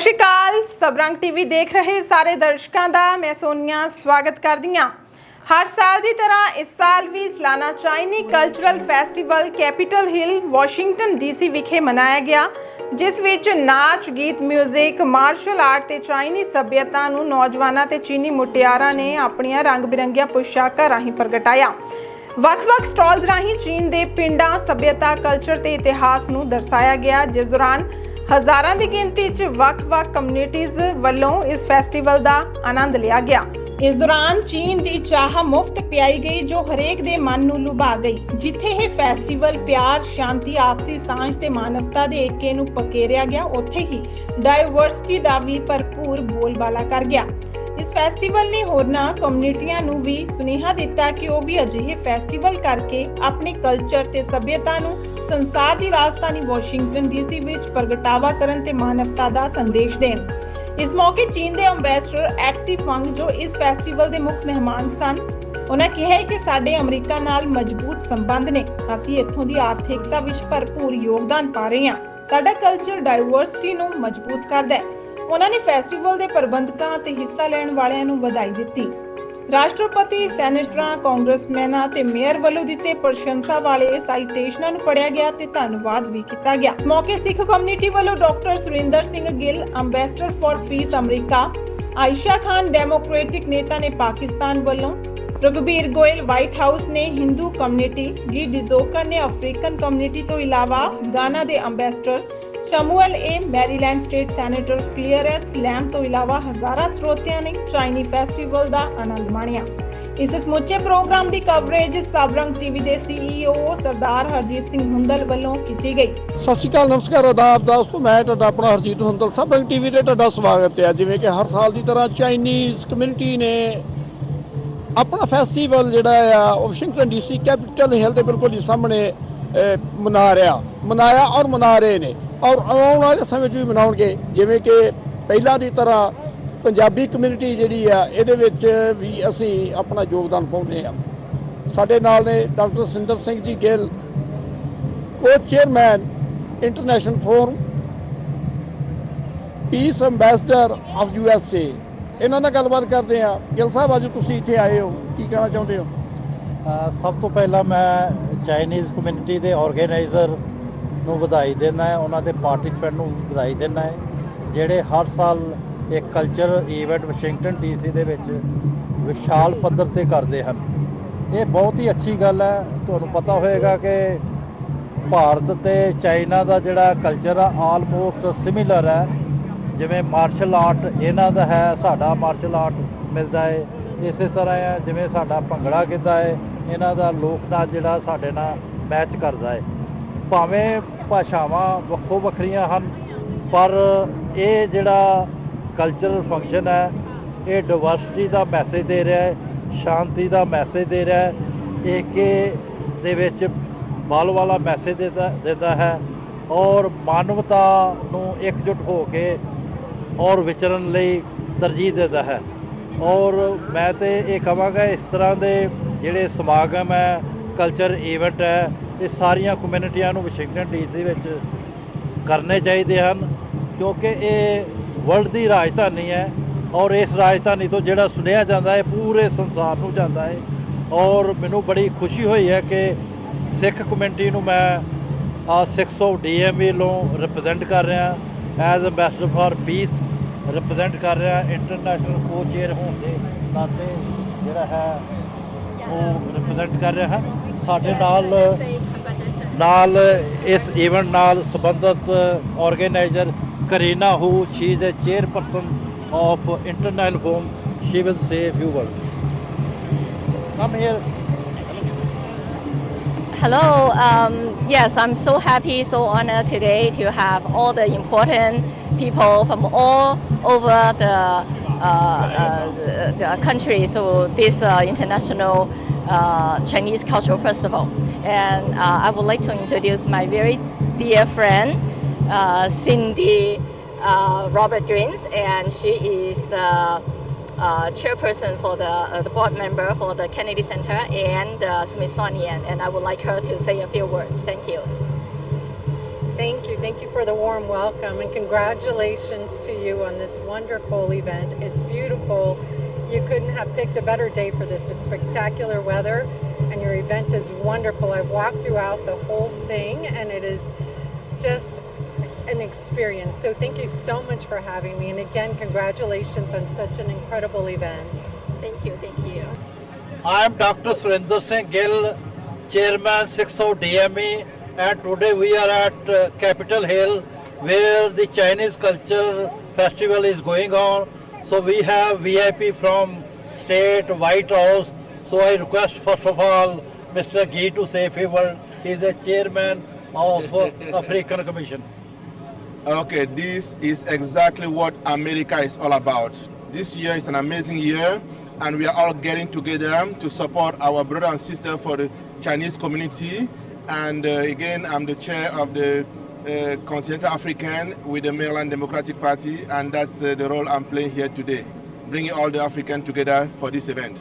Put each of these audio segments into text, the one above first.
ਸ਼੍ਰੀ ਅਕਾਲ ਸਬਰੰਗ TV ਦੇਖ ਰਹੇ ਸਾਰੇ ਦਰਸ਼ਕਾਂ ਦਾ, ਮੈਂ ਸੋਨੀਆ, ਸਵਾਗਤ ਕਰਦੀ ਹਾਂ। ਹਰ ਸਾਲ ਦੀ ਤਰ੍ਹਾਂ ਇਸ ਸਾਲ ਵੀ ਸਲਾਨਾ ਚਾਈਨੀ cultural festival Capitol Hill Washington DC ਵਿਖੇ ਮਨਾਇਆ ਗਿਆ, ਜਿਸ ਵਿੱਚ ਨਾਚ, ਗੀਤ 뮤직 ਮਾਰਸ਼ਲ ਆਰਟ ਤੇ ਚਾਈਨੀ ਸੱਭਿਅਤਾ ਨੂੰ ਨੌਜਵਾਨਾਂ ਤੇ ਚੀਨੀ ਮੁਟਿਆਰਾਂ ਨੇ ਆਪਣੀਆਂ ਰੰਗ-ਬਿਰੰਗੀਆਂ ਪੁਸ਼ਾਕਾਂ ਰਾਹੀਂ ਪ੍ਰਗਟਾਇਆ। ਵੱਖ-ਵੱਖ ਸਟਾਲਸ ਰਾਹੀਂ ਚੀਨ ਦੇ ਪਿੰਡਾਂ, ਸੱਭਿਅਤਾ ਕਲਚਰ ਤੇ ਇਤਿਹਾਸ ਨੂੰ ਦਰਸਾਇਆ ਗਿਆ, ਜਿਸ ਦੌਰਾਨ ਹਜ਼ਾਰਾਂ ਦੀ ਗਿਣਤੀ 'ਚ ਵੱਖ-ਵੱਖ ਕਮਿਊਨਿਟੀਆਂ ਵੱਲੋਂ ਇਸ ਫੈਸਟੀਵਲ ਦਾ ਆਨੰਦ ਲਿਆ ਗਿਆ। ਇਸ ਦੌਰਾਨ ਚੀਨ ਦੀ ਚਾਹ ਮੁਫਤ ਪਿਆਈ ਗਈ, ਜੋ ਹਰੇਕ ਦੇ ਮਨ ਨੂੰ ਲੁਭਾ ਗਈ। ਜਿੱਥੇ ਇਹ ਫੈਸਟੀਵਲ ਪਿਆਰ, ਸ਼ਾਂਤੀ, ਆਪਸੀ ਸਾਂਝ ਤੇ ਮਾਨਵਤਾ ਦੇ ਏਕੇ ਨੂੰ ਪਕੇਰਿਆ ਗਿਆ, ਉੱਥੇ ਹੀ ਡਾਈਵਰਸਿਟੀ ਦਾ ਵੀ ਭਰਪੂਰ ਬੋਲਬਾਲਾ ਕਰ ਗਿਆ। ਇਸ ਫੈਸਟੀਵਲ ਨੇ ਹੋਰਨਾਂ ਕਮਿਊਨਿਟੀਆਂ ਨੂੰ ਵੀ ਸੁਨੇਹਾ ਦਿੱਤਾ ਕਿ ਉਹ ਵੀ ਅਜਿਹੇ ਫੈਸਟੀਵਲ ਕਰਕੇ ਆਪਣੇ ਕਲਚਰ ਤੇ ਸੱਭਿਅਤਾ ਨੂੰ ਸੰਸਾਰ ਦੀ ਰਾਜਧਾਨੀ ਵਾਸ਼ਿੰਗਟਨ ਡੀਸੀ ਵਿੱਚ ਪ੍ਰਗਟਾਵਾ ਕਰਨ ਤੇ ਮਾਨਵਤਾ ਦਾ ਸੰਦੇਸ਼ ਦੇਣ। ਇਸ ਮੌਕੇ ਚੀਨ ਦੇ ਅੰਬੈਸਡਰ ਐਕਸੀ ਫੰਗ, ਜੋ ਇਸ ਫੈਸਟੀਵਲ ਦੇ ਮੁੱਖ ਮਹਿਮਾਨ ਸਨ, ਉਹਨਾਂ ਕਿਹਾ ਕਿ ਸਾਡੇ ਅਮਰੀਕਾ ਨਾਲ ਮਜ਼ਬੂਤ ਸੰਬੰਧ ਨੇ। ਅਸੀਂ ਇੱਥੋਂ ਦੀ ਆਰਥਿਕਤਾ ਵਿੱਚ ਭਰਪੂਰ ਯੋਗਦਾਨ ਪਾ ਰਹੇ ਹਾਂ। ਸਾਡਾ ਕਲਚਰ ਡਾਈਵਰਸਿਟੀ ਨੂੰ ਮਜ਼ਬੂਤ ਕਰਦਾ ਹੈ। ਉਹਨਾਂ ਨੇ ਫੈਸਟੀਵਲ ਦੇ ਪ੍ਰਬੰਧਕਾਂ ਤੇ ਹਿੱਸਾ ਲੈਣ ਵਾਲਿਆਂ ਨੂੰ ਵਧਾਈ ਦਿੱਤੀ। ਰਾਸ਼ਟਰਪਤੀ, ਸੈਨੇਟਰਾਂ, ਕਾਂਗਰਸਮੈਨਾਂ ਤੇ ਮੇਅਰ ਵੱਲੋਂ ਦਿੱਤੇ ਪ੍ਰਸ਼ੰਸਾ ਵਾਲੇ ਸਾਈਟੇਸ਼ਨਾਂ ਨੂੰ ਪੜਿਆ ਗਿਆ ਤੇ ਧੰਨਵਾਦ ਵੀ ਕੀਤਾ ਗਿਆ। ਇਸ ਮੌਕੇ ਸਿੱਖ ਕਮਿਊਨਿਟੀ ਵੱਲੋਂ doctor Surinder Singh Gill, ambassador for peace America, Ayesha Khan, democratic ਨੇਤਾ ਨੇ ਪਾਕਿਸਤਾਨ ਵੱਲੋਂ, ਰਘਬੀਰ ਗੋਇਲ ਵਾਈਟ ਹਾਊਸ ਨੇ ਹਿੰਦੂ ਕਮਿਊਨਿਟੀ, ਗੀ ਡਿਜ਼ੋਕਰ ਨੇ ਅਫਰੀਕਨ ਕਮਿਊਨਿਟੀ ਤੋਂ ਇਲਾਵਾ ਗਾਨਾ ਦੇ ambassador Samuel A Maryland state senator Clarence Lam ਤੋਂ ਇਲਾਵਾ ਹਜ਼ਾਰਾਂ ਸਰੋਤਿਆਂ ਨੇ ਚਾਈਨੀ ਫੈਸਟੀਵਲ ਦਾ ਆਨੰਦ ਮਾਣਿਆ। ਇਸ ਸਮੁੱਚੇ ਪ੍ਰੋਗਰਾਮ ਦੀ ਕਵਰੇਜ ਸਬਰੰਗ ਟੀਵੀ ਦੇ ਸੀਈਓ ਸਰਦਾਰ ਹਰਜੀਤ ਸਿੰਘ ਹੁੰਦਲ ਵੱਲੋਂ ਕੀਤੀ ਗਈ। ਸਤਿ ਸ਼੍ਰੀ ਅਕਾਲ ਨਮਸਕਾਰ ਆਦਾਬ ਦੋਸਤੋ ਮੈਂ ਤੁਹਾਡਾ ਆਪਣਾ ਹਰਜੀਤ ਹੁੰਦਲ। ਸਬੰਗ ਟੀਵੀ ਤੇ ਤੁਹਾਡਾ ਸਵਾਗਤ ਹੈ। ਜਿਵੇਂ ਕਿ ਹਰ ਸਾਲ ਦੀ ਤਰ੍ਹਾਂ ਚਾਈਨੀਜ਼ ਕਮਿਊਨਿਟੀ ਨੇ ਆਪਣਾ ਫੈਸਟੀਵਲ ਜਿਹੜਾ ਆ ਵਾਸ਼ਿੰਗਟਨ ਡੀਸੀ ਕੈਪੀਟਲ ਹਿੱਲ ਦੇ ਬਿਲਕੁਲ ਹੀ ਸਾਹਮਣੇ ਅਹ, ਮਨਾ ਰਿਹਾ। ਮਨਾਇਆ ਔਰ ਮਨਾ ਰਹੇ ਨੇ। ਔਰ ਆਉਣ ਵਾਲੇ ਸਮੇਂ 'ਚ ਵੀ ਮਨਾਉਣਗੇ। ਜਿਵੇਂ ਕਿ ਪਹਿਲਾਂ ਦੀ ਤਰ੍ਹਾਂ ਪੰਜਾਬੀ ਕਮਿਊਨਿਟੀ ਜਿਹੜੀ ਆ, ਇਹਦੇ ਵਿੱਚ ਵੀ ਅਸੀਂ ਆਪਣਾ ਯੋਗਦਾਨ ਪਾਉਂਦੇ ਆ ਸਾਡੇ ਨਾਲ ਨੇ doctor Sinder Singh ji Gill co chairman international forum peace ambassador of U S A ਇਹਨਾਂ ਨਾਲ ਗੱਲਬਾਤ ਕਰਦੇ ਆ ਗਿੱਲ ਸਾਹਿਬ, ਅੱਜ ਤੁਸੀਂ ਇੱਥੇ ਆਏ ਹੋ। ਕੀ ਕਹਿਣਾ ਚਾਹੁੰਦੇ ਹੋ? ਸਭ ਤੋਂ ਪਹਿਲਾਂ ਮੈਂ ਚਾਈਨੀਜ਼ ਕਮਿਊਨਿਟੀ ਦੇ ਆਰਗੇਨਾਈਜ਼ਰ ਨੂੰ ਵਧਾਈ ਦਿੰਦਾ ਹੈ, ਉਹਨਾਂ ਦੇ ਪਾਰਟਿਸਪੈਂਟ ਨੂੰ ਵਧਾਈ ਦਿੰਦਾ ਹੈ, ਜਿਹੜੇ ਹਰ ਸਾਲ ਇੱਕ ਕਲਚਰ ਇਵੈਂਟ ਵਾਸ਼ਿੰਗਟਨ ਡੀਸੀ ਦੇ ਵਿੱਚ ਵਿਸ਼ਾਲ ਪੱਧਰ ਤੇ ਕਰਦੇ ਹਨ। ਇਹ ਬਹੁਤ ਹੀ ਅੱਛੀ ਗੱਲ ਹੈ। ਤੁਹਾਨੂੰ ਪਤਾ ਹੋਵੇਗਾ ਕਿ ਭਾਰਤ ਤੇ ਚਾਈਨਾ ਦਾ ਜਿਹੜਾ ਕਲਚਰ ਆ ਆਲਮੋਸਟ ਸਿਮਿਲਰ ਹੈ। ਜਿਵੇਂ ਮਾਰਸ਼ਲ ਆਰਟ ਇਹਨਾਂ ਦਾ ਹੈ, ਸਾਡਾ ਮਾਰਸ਼ਲ ਆਰਟ ਮਿਲਦਾ ਹੈ। ਇਸੇ ਤਰ੍ਹਾਂ ਹੈ, ਜਿਵੇਂ ਸਾਡਾ ਭੰਗੜਾ ਗਿੱਧਾ ਹੈ, ਇਹਨਾਂ ਦਾ ਲੋਕ ਨਾਚ ਜਿਹੜਾ ਸਾਡੇ ਨਾਲ ਮੈਚ ਕਰਦਾ ਹੈ। ਭਾਵੇਂ ਭਾਸ਼ਾਵਾਂ ਵੱਖੋ ਵੱਖਰੀਆਂ ਹਨ, ਪਰ ਇਹ ਜਿਹੜਾ ਕਲਚਰਲ ਫੰਕਸ਼ਨ ਹੈ, ਇਹ ਡਿਵਰਸਿਟੀ ਦਾ ਮੈਸੇਜ ਦੇ ਰਿਹਾ ਹੈ, ਸ਼ਾਂਤੀ ਦਾ ਮੈਸੇਜ ਦੇ ਰਿਹਾ ਹੈ, ਏਕੇ ਦੇ ਵਿੱਚ ਬਾਲ ਵਾਲਾ ਮੈਸੇਜ ਦਿੰਦਾ ਦਿੰਦਾ ਹੈ ਔਰ ਮਾਨਵਤਾ ਨੂੰ ਇਕਜੁੱਟ ਹੋ ਕੇ ਔਰ ਵਿਚਰਨ ਲਈ ਤਰਜੀਹ ਦਿੰਦਾ ਹੈ। ਔਰ ਮੈਂ ਤੇ ਇਹ ਕਹਾਂਗਾ, ਇਸ ਤਰ੍ਹਾਂ ਦੇ ਜਿਹੜੇ ਸਮਾਗਮ ਹੈ ਕਲਚਰ ਇਵੈਂਟ ਹੈ ਇਹ ਸਾਰੀਆਂ ਕਮਿਊਨਿਟੀਆਂ ਨੂੰ ਵਾਸ਼ਿੰਗਟਨ ਡੀਸੀ ਵਿੱਚ ਕਰਨੇ ਚਾਹੀਦੇ ਹਨ, ਕਿਉਂਕਿ ਇਹ ਵਰਲਡ ਦੀ ਰਾਜਧਾਨੀ ਹੈ ਔਰ ਇਸ ਰਾਜਧਾਨੀ ਤੋਂ ਜਿਹੜਾ ਸੁਣਿਆ ਜਾਂਦਾ ਹੈ, ਪੂਰੇ ਸੰਸਾਰ ਨੂੰ ਜਾਂਦਾ ਹੈ ਔਰ ਮੈਨੂੰ ਬੜੀ ਖੁਸ਼ੀ ਹੋਈ ਹੈ ਕਿ ਸਿੱਖ ਕਮਿਊਨਿਟੀ ਨੂੰ ਮੈਂ ਆ 600 ਡੀਐਮਵੀ ਵੱਲੋਂ ਰਿਪਰੈਜ਼ੈਂਟ ਕਰ ਰਿਹਾ as ambassador for peace represent ਕਰ ਰਿਹਾ ਇੰਟਰਨੈਸ਼ਨਲ ਕੋ ਚੇਅਰ ਹੋਣ ਦੇ ਨਾਤੇ ਜਿਹੜਾ ਹੈ, ਉਹ ਰਿਪਰੈਜ਼ੈਂਟ ਕਰ ਰਿਹਾ ਹੈ। ਸਾਡੇ ਨਾਲ ਨਾਲ ਇਸ ਇਵੈਂਟ ਨਾਲ ਸੰਬੰਧਿਤ organizer Kareena who she is a chairperson of international forum she will say few word come here Hello. Um, yes, I'm so happy, so honored today to have all the important people from all over the, uh, uh, the- the country to this uh, international uh, Chinese cultural festival. And uh, I would like to introduce my very dear friend, uh, Cindy uh, Robert Greens, and she is the uh, chairperson for the, uh, the board member for the Kennedy Center and the Smithsonian, and I would like her to say a few words. Thank you. Thank you. Thank you for the warm welcome and congratulations to you on this wonderful event. It's beautiful. You couldn't have picked a better day for this. It's spectacular weather and your event is wonderful. I've walked throughout the whole thing and it is just an experience. So thank you so much for having me. And again, congratulations on such an incredible event. Thank you, thank you. I am Dr. Surinder Singh Gill, Chairman 60 DME, and today we are at uh, Capitol Hill where the Chinese Culture Festival is going on. So we have VIP from State, White House. So I request first of all Mr. Gee to say a few words. He is the chairman of African Commission. Okay, this is exactly what America is all about. This year is an amazing year, and we are all getting together to support our brother and sister for the Chinese community. And uh, again, I'm the chair of the uh, Continental African with the Maryland Democratic Party, and that's uh, the role I'm playing here today, bringing all the Africans together for this event.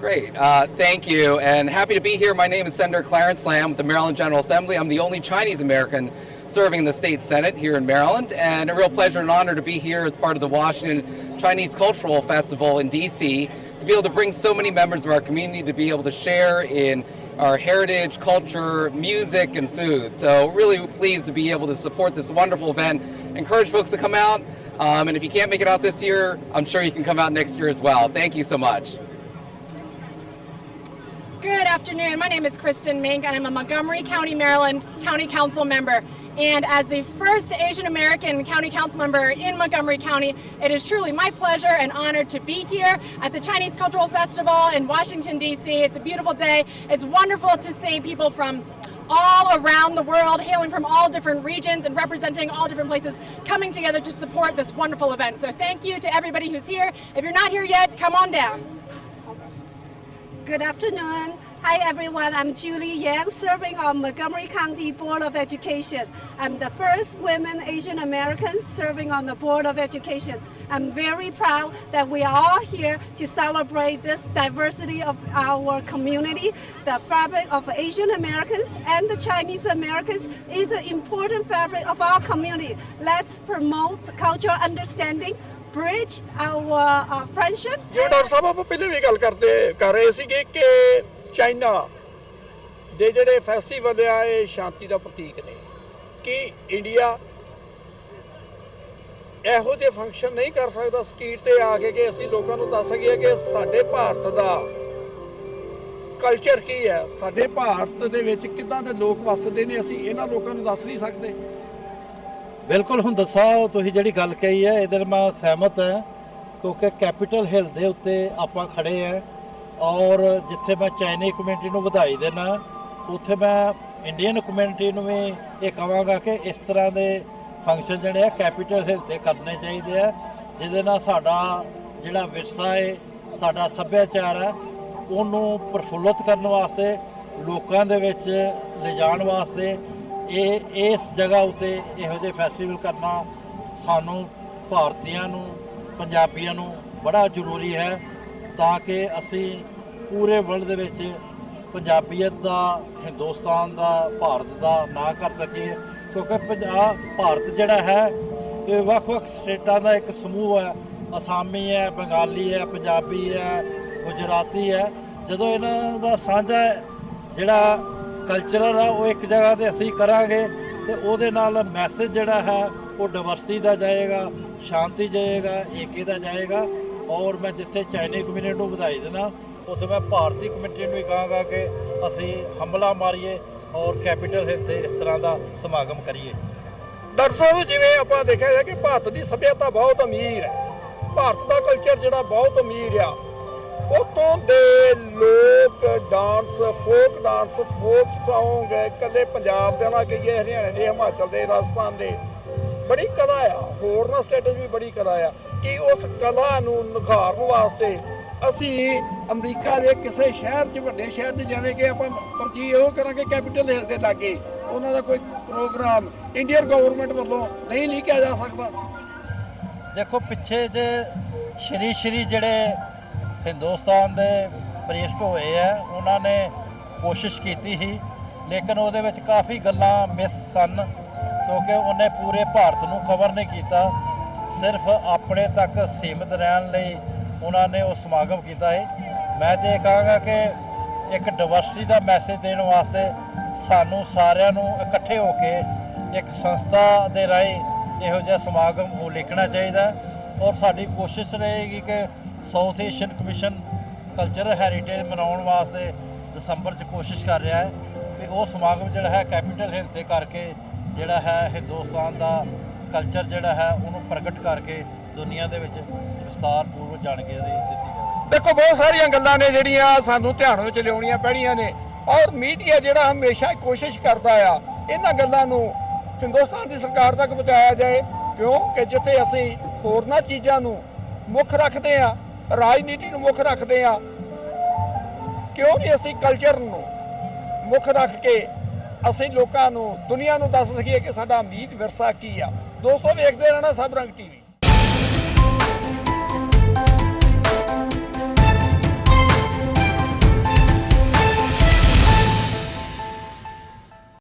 Great. Uh, thank you, and happy to be here. My name is Senator Clarence Lamb with the Maryland General Assembly. I'm the only Chinese American serving in the state Senate here in Maryland, and a real pleasure and honor to be here as part of the Washington Chinese Cultural Festival in D.C. to be able to bring so many members of our community to be able to share in our heritage, culture, music, and food. So, really pleased to be able to support this wonderful event. Encourage folks to come out, um, and if you can't make it out this year, I'm sure you can come out next year as well. Thank you so much. Good afternoon. My name is Kristen Mink, and I'm a Montgomery County, Maryland County Council member. And as the first Asian American County Council member in Montgomery County, it is truly my pleasure and honor to be here at the Chinese Cultural Festival in Washington, D.C. It's a beautiful day. It's wonderful to see people from all around the world, hailing from all different regions and representing all different places, coming together to support this wonderful event. So thank you to everybody who's here. If you're not here yet, come on down. Good afternoon. Hi everyone, I'm Julie Yang, serving on Montgomery County Board of Education. I'm the first women Asian American serving on the Board of Education. I'm very proud that we are all here to celebrate this diversity of our community. The fabric of Asian Americans and the Chinese Americans is an important fabric of our community. Let's promote cultural understanding, bridge our uh, friendship. ਜਿਵੇਂ doctor ਸਾਹਿਬ ਆਪਾਂ ਪਹਿਲੇ ਵੀ ਗੱਲ ਕਰਦੇ ਕਰ ਰਹੇ ਸੀਗੇ ਕਿ China ਦੇ ਜਿਹੜੇ ਫੈਸਟੀਵਲ ਆ ਇਹ ਸ਼ਾਂਤੀ ਦਾ ਪ੍ਰਤੀਕ ਨੇ। ਕਿ ਇੰਡੀਆ ਇਹੋ ਜਿਹੇ ਫੰਕਸ਼ਨ ਨਹੀਂ ਕਰ ਸਕਦਾ ਸਟਰੀਟ ਤੇ ਆ ਕੇ ਕਿ ਅਸੀਂ ਲੋਕਾਂ ਨੂੰ ਦੱਸ ਸਕੀਏ ਕਿ ਸਾਡੇ ਭਾਰਤ ਦਾ ਕਲਚਰ ਕੀ ਹੈ? ਸਾਡੇ ਭਾਰਤ ਦੇ ਵਿੱਚ ਕਿੱਦਾਂ ਦੇ ਲੋਕ ਵੱਸਦੇ ਨੇ? ਅਸੀਂ ਇਹਨਾਂ ਲੋਕਾਂ ਨੂੰ ਦੱਸ ਨਹੀਂ ਸਕਦੇ। ਬਿਲਕੁਲ ਹੁਣ ਦੱਸਾ ਤੁਸੀਂ ਜਿਹੜੀ ਗੱਲ ਕਹੀ ਹੈ, ਇਹਦੇ ਨਾਲ ਮੈਂ ਸਹਿਮਤ ਹਾਂ, ਕਿਉਂਕਿ ਕੈਪੀਟਲ ਹਿਲ ਦੇ ਉੱਤੇ ਆਪਾਂ ਖੜੇ ਆ ਔਰ ਜਿੱਥੇ ਮੈਂ ਚਾਈਨੀ ਕਮਿਊਨਿਟੀ ਨੂੰ ਵਧਾਈ ਦੇਣਾ ਉੱਥੇ ਮੈਂ ਇੰਡੀਅਨ ਕਮਿਊਨਿਟੀ ਨੂੰ ਵੀ ਇਹ ਕਹਾਂਗਾ ਕਿ ਇਸ ਤਰ੍ਹਾਂ ਦੇ ਫੰਕਸ਼ਨ ਜਿਹੜੇ ਆ ਕੈਪੀਟਲ ਹਿਲ ਤੇ ਕਰਨੇ ਚਾਹੀਦੇ ਆ, ਜਿਹਦੇ ਨਾਲ ਸਾਡਾ ਜਿਹੜਾ ਵਿਰਸਾ ਹੈ, ਸਾਡਾ ਸੱਭਿਆਚਾਰ ਹੈ, ਉਹਨੂੰ ਪ੍ਰਫੁੱਲਤ ਕਰਨ ਵਾਸਤੇ, ਲੋਕਾਂ ਦੇ ਵਿੱਚ ਲਿਜਾਣ ਵਾਸਤੇ ਇਹ ਇਸ ਜਗ੍ਹਾ ਉਤੇ ਇਹੋ ਜਿਹੇ ਫੈਸਟੀਵਲ ਕਰਨਾ ਸਾਨੂੰ ਭਾਰਤੀਆਂ ਨੂੰ, ਪੰਜਾਬੀਆਂ ਨੂੰ ਬੜਾ ਜ਼ਰੂਰੀ ਹੈ ਤਾਂ ਕਿ ਅਸੀਂ ਪੂਰੇ ਵਰਲਡ ਦੇ ਵਿੱਚ ਪੰਜਾਬੀਅਤ ਦਾ, ਹਿੰਦੁਸਤਾਨ ਦਾ, ਭਾਰਤ ਦਾ ਨਾਂ ਕਰ ਸਕੀਏ। ਕਿਉਂਕਿ ਪੰਜਾਬ ਭਾਰਤ ਜਿਹੜਾ ਹੈ, ਇਹ ਵੱਖ-ਵੱਖ ਸਟੇਟਾਂ ਦਾ ਇੱਕ ਸਮੂਹ ਹੈ। ਅਸਾਮੀ ਹੈ, ਬੰਗਾਲੀ ਹੈ, ਪੰਜਾਬੀ ਹੈ, ਗੁਜਰਾਤੀ ਹੈ। ਜਦੋਂ ਇਹਨਾਂ ਦਾ ਸਾਂਝਾ ਜਿਹੜਾ ਕਲਚਰਲ ਆ, ਉਹ ਇੱਕ ਜਗ੍ਹਾ ਤੇ ਅਸੀਂ ਕਰਾਂਗੇ ਤੇ ਉਹਦੇ ਨਾਲ ਮੈਸੇਜ ਜਿਹੜਾ ਹੈ, ਉਹ ਡਿਵਰਸਿਟੀ ਦਾ ਜਾਏਗਾ, ਸ਼ਾਂਤੀ ਜਾਏਗਾ, ਏਕੇ ਦਾ ਜਾਏਗਾ। ਔਰ ਮੈਂ ਜਿੱਥੇ ਚਾਈਨੀਜ਼ ਕਮਿਊਨਿਟੀ ਨੂੰ ਵਧਾਈ ਦੇਣਾ ਉੱਥੇ ਮੈਂ ਭਾਰਤੀ ਕਮਿਊਨਿਟੀ ਨੂੰ ਵੀ ਕਹਾਂਗਾ ਕਿ ਅਸੀਂ ਹਮਲਾ ਮਾਰੀਏ ਔਰ ਕੈਪੀਟਲ ਹਿੱਲ ਤੇ ਇਸ ਤਰ੍ਹਾਂ ਦਾ ਸਮਾਗਮ ਕਰੀਏ। ਡਾਕਟਰ ਸਾਹਿਬ, ਜਿਵੇਂ ਆਪਾਂ ਦੇਖਿਆ ਹੈ ਕਿ ਭਾਰਤ ਦੀ ਸੱਭਿਅਤਾ ਬਹੁਤ ਅਮੀਰ ਹੈ। ਭਾਰਤ ਦਾ ਕਲਚਰ ਜਿਹੜਾ ਬਹੁਤ ਅਮੀਰ ਆ। ਉਤੋਂ ਦੇ ਲੋਕ dance folk dance folk song ਇਕੱਲੇ ਪੰਜਾਬ ਦੇ ਨਾਲ ਕਹੀਏ, ਹਰਿਆਣੇ ਦੇ, ਹਿਮਾਚਲ ਦੇ, ਰਾਜਸਥਾਨ ਦੇ, ਬੜੀ ਕਲਾ ਆ। ਹੋਰਨਾਂ ਸਟੇਟਾਂ 'ਚ ਵੀ ਬੜੀ ਕਲਾ ਆ ਕਿ ਉਸ ਕਲਾ ਨੂੰ ਨਿਖਾਰਨ ਵਾਸਤੇ ਅਸੀਂ ਅਮਰੀਕਾ ਦੇ ਕਿਸੇ ਸ਼ਹਿਰ 'ਚ, ਵੱਡੇ ਸ਼ਹਿਰ 'ਚ ਜਾਵੇਂ ਕਿ ਆਪਾਂ ਤਰਜੀਹ ਉਹ ਕਰਾਂਗੇ ਕੈਪੀਟਲ ਹਿਲ ਦੇ ਲਾਗੇ। ਉਹਨਾਂ ਦਾ ਕੋਈ ਪ੍ਰੋਗਰਾਮ ਇੰਡੀਅਨ ਗਵਰਨਮੈਂਟ ਵੱਲੋਂ ਨਹੀਂ ਲਿਖਿਆ ਜਾ ਸਕਦਾ। ਦੇਖੋ, ਪਿੱਛੇ ਜੇ ਸ਼੍ਰੀ ਸ਼੍ਰੀ ਜਿਹੜੇ ਹਿੰਦੁਸਤਾਨ ਦੇ ਪ੍ਰੀਸਟ ਹੋਏ ਆ। ਉਹਨਾਂ ਨੇ ਕੋਸ਼ਿਸ਼ ਕੀਤੀ ਸੀ, ਲੇਕਿਨ ਉਹਦੇ ਵਿੱਚ ਕਾਫੀ ਗੱਲਾਂ ਮਿਸ ਸਨ, ਕਿਉਂਕਿ ਉਹਨੇ ਪੂਰੇ ਭਾਰਤ ਨੂੰ ਕਵਰ ਨਹੀਂ ਕੀਤਾ। ਸਿਰਫ ਆਪਣੇ ਤੱਕ ਸੀਮਿਤ ਰਹਿਣ ਲਈ ਉਹਨਾਂ ਨੇ ਉਹ ਸਮਾਗਮ ਕੀਤਾ ਹੈ ਮੈਂ ਤੇ ਇਹ ਕਹਾਂਗਾ ਕਿ ਇੱਕ ਡਿਵਰਸਿਟੀ ਦਾ ਮੈਸੇਜ ਦੇਣ ਵਾਸਤੇ ਸਾਨੂੰ ਸਾਰਿਆਂ ਨੂੰ ਇਕੱਠੇ ਹੋ ਕੇ ਇੱਕ ਸੰਸਥਾ ਦੇ ਰਾਹੀਂ ਇਹੋ ਜਿਹਾ ਸਮਾਗਮ ਉਹ ਲਿਖਣਾ ਚਾਹੀਦਾ। ਔਰ ਸਾਡੀ ਕੋਸ਼ਿਸ਼ ਰਹੇਗੀ ਕਿ South Asian commission cultural heritage ਮਨਾਉਣ ਵਾਸਤੇ ਦਸੰਬਰ 'ਚ ਕੋਸ਼ਿਸ਼ ਕਰ ਰਿਹਾ ਹੈ ਵੀ ਉਹ ਸਮਾਗਮ ਜਿਹੜਾ ਹੈ ਕੈਪੀਟਲ ਹਿੱਲ ਤੇ ਕਰਕੇ ਜਿਹੜਾ ਹੈ ਹਿੰਦੁਸਤਾਨ ਦਾ ਕਲਚਰ ਜਿਹੜਾ ਹੈ ਉਹਨੂੰ ਪ੍ਰਗਟ ਕਰਕੇ ਦੁਨੀਆ ਦੇ ਵਿੱਚ ਵਿਸਤਾਰਪੂਰਵਕ ਜਾਣਕਾਰੀ ਦਿੱਤੀ ਜਾਵੇ। ਦੇਖੋ, ਬਹੁਤ ਸਾਰੀਆਂ ਗੱਲਾਂ ਨੇ ਜਿਹੜੀਆਂ ਸਾਨੂੰ ਧਿਆਨ ਵਿੱਚ ਲਿਆਉਣੀਆਂ ਪੈਣੀਆਂ ਨੇ ਔਰ ਮੀਡੀਆ ਜਿਹੜਾ ਹਮੇਸ਼ਾ ਕੋਸ਼ਿਸ਼ ਕਰਦਾ ਆ ਇਹਨਾਂ ਗੱਲਾਂ ਨੂੰ ਹਿੰਦੁਸਤਾਨ ਦੀ ਸਰਕਾਰ ਤੱਕ ਪਹੁੰਚਾਇਆ ਜਾਏ ਕਿਉਂਕਿ ਜਿੱਥੇ ਅਸੀਂ ਹੋਰਨਾਂ ਚੀਜ਼ਾਂ ਨੂੰ ਮੁੱਖ ਰੱਖਦੇ ਆ ਰਾਜਨੀਤੀ ਨੂੰ ਮੁੱਖ ਰੱਖਦੇ ਆ ਕਿਉਂ ਨਹੀਂ ਅਸੀਂ ਕਲਚਰ ਨੂੰ ਮੁੱਖ ਰੱਖ ਕੇ ਅਸੀਂ ਲੋਕਾਂ ਨੂੰ, ਦੁਨੀਆ ਨੂੰ ਦੱਸ ਸਕੀਏ ਕਿ ਸਾਡਾ ਅਮੀਰ ਵਿਰਸਾ ਕੀ ਆ। ਦੋਸਤੋ, ਵੇਖਦੇ ਰਹਿਣਾ ਸਭ ਰੰਗ ਟੀਵੀ।